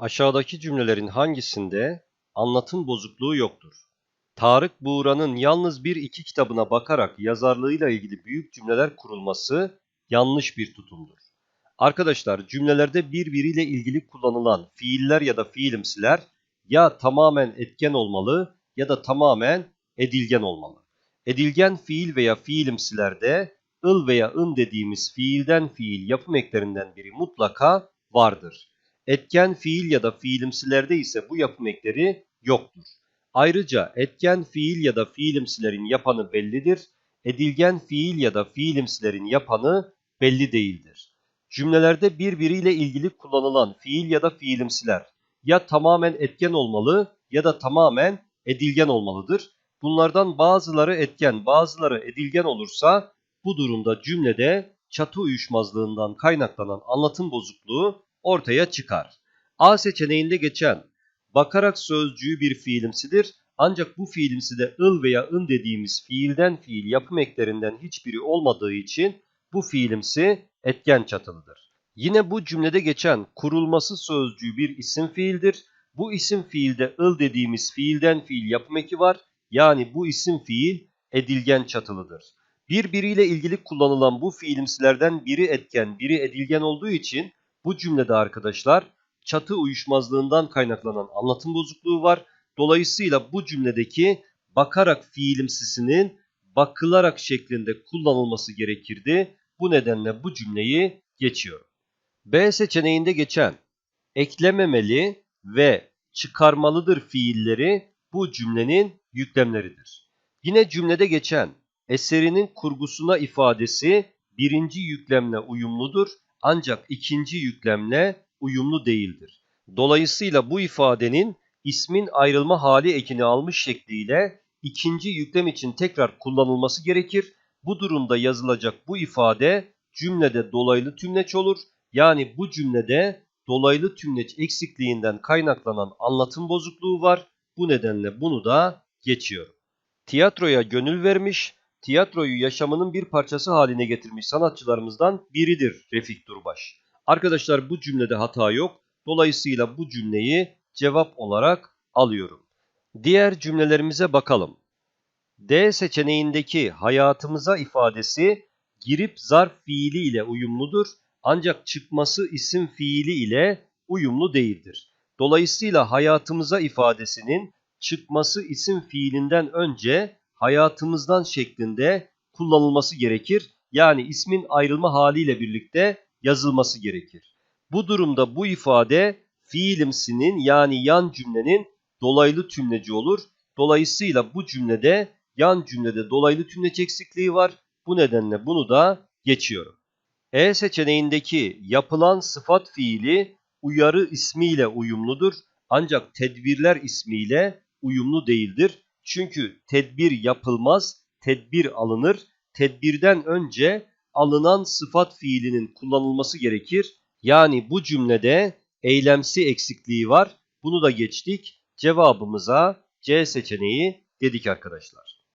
Aşağıdaki cümlelerin hangisinde anlatım bozukluğu yoktur? Tarık Buğra'nın yalnız bir iki kitabına bakarak yazarlığıyla ilgili büyük cümleler kurulması yanlış bir tutumdur. Arkadaşlar cümlelerde birbiriyle ilgili kullanılan fiiller ya da fiilimsiler ya tamamen etken olmalı ya da tamamen edilgen olmalı. Edilgen fiil veya fiilimsilerde ıl veya ın dediğimiz fiilden fiil yapım eklerinden biri mutlaka vardır. Etken fiil ya da fiilimsilerde ise bu yapım ekleri yoktur. Ayrıca etken fiil ya da fiilimsilerin yapanı bellidir. Edilgen fiil ya da fiilimsilerin yapanı belli değildir. Cümlelerde birbiriyle ilgili kullanılan fiil ya da fiilimsiler ya tamamen etken olmalı ya da tamamen edilgen olmalıdır. Bunlardan bazıları etken, bazıları edilgen olursa bu durumda cümlede çatı uyuşmazlığından kaynaklanan anlatım bozukluğu ortaya çıkar. A seçeneğinde geçen bakarak sözcüğü bir fiilimsidir ancak bu fiilimside ıl veya ın dediğimiz fiilden fiil yapım eklerinden hiçbiri olmadığı için bu fiilimsi etken çatılıdır. Yine bu cümlede geçen kurulması sözcüğü bir isim fiildir. Bu isim fiilde ıl dediğimiz fiilden fiil yapım eki var. Yani bu isim fiil edilgen çatılıdır. Birbiriyle ilgili kullanılan bu fiilimsilerden biri etken, biri edilgen olduğu için bu cümlede arkadaşlar çatı uyuşmazlığından kaynaklanan anlatım bozukluğu var. Dolayısıyla bu cümledeki bakarak fiilimsisinin bakılarak şeklinde kullanılması gerekirdi. Bu nedenle bu cümleyi geçiyorum. B seçeneğinde geçen eklememeli ve çıkarmalıdır fiilleri bu cümlenin yüklemleridir. Yine cümlede geçen eserinin kurgusuna ifadesi birinci yüklemle uyumludur ancak ikinci yüklemle uyumlu değildir. Dolayısıyla bu ifadenin ismin ayrılma hali ekini almış şekliyle ikinci yüklem için tekrar kullanılması gerekir. Bu durumda yazılacak bu ifade cümlede dolaylı tümleç olur. Yani bu cümlede dolaylı tümleç eksikliğinden kaynaklanan anlatım bozukluğu var. Bu nedenle bunu da geçiyorum. Tiyatroya gönül vermiş, tiyatroyu yaşamının bir parçası haline getirmiş sanatçılarımızdan biridir Refik Durbaş. Arkadaşlar bu cümlede hata yok. Dolayısıyla bu cümleyi cevap olarak alıyorum. Diğer cümlelerimize bakalım. D seçeneğindeki hayatımıza ifadesi girip zarf fiili ile uyumludur ancak çıkması isim fiili ile uyumlu değildir. Dolayısıyla hayatımıza ifadesinin çıkması isim fiilinden önce hayatımızdan şeklinde kullanılması gerekir. Yani ismin ayrılma haliyle birlikte yazılması gerekir. Bu durumda bu ifade fiilimsinin yani yan cümlenin dolaylı tümleci olur. Dolayısıyla bu cümlede yan cümlede dolaylı tümleç eksikliği var. Bu nedenle bunu da geçiyorum. E seçeneğindeki yapılan sıfat fiili uyarı ismiyle uyumludur. Ancak tedbirler ismiyle uyumlu değildir. Çünkü tedbir yapılmaz, tedbir alınır. Tedbirden önce alınan sıfat fiilinin kullanılması gerekir. Yani bu cümlede eylemsi eksikliği var. Bunu da geçtik. Cevabımıza C seçeneği dedik arkadaşlar.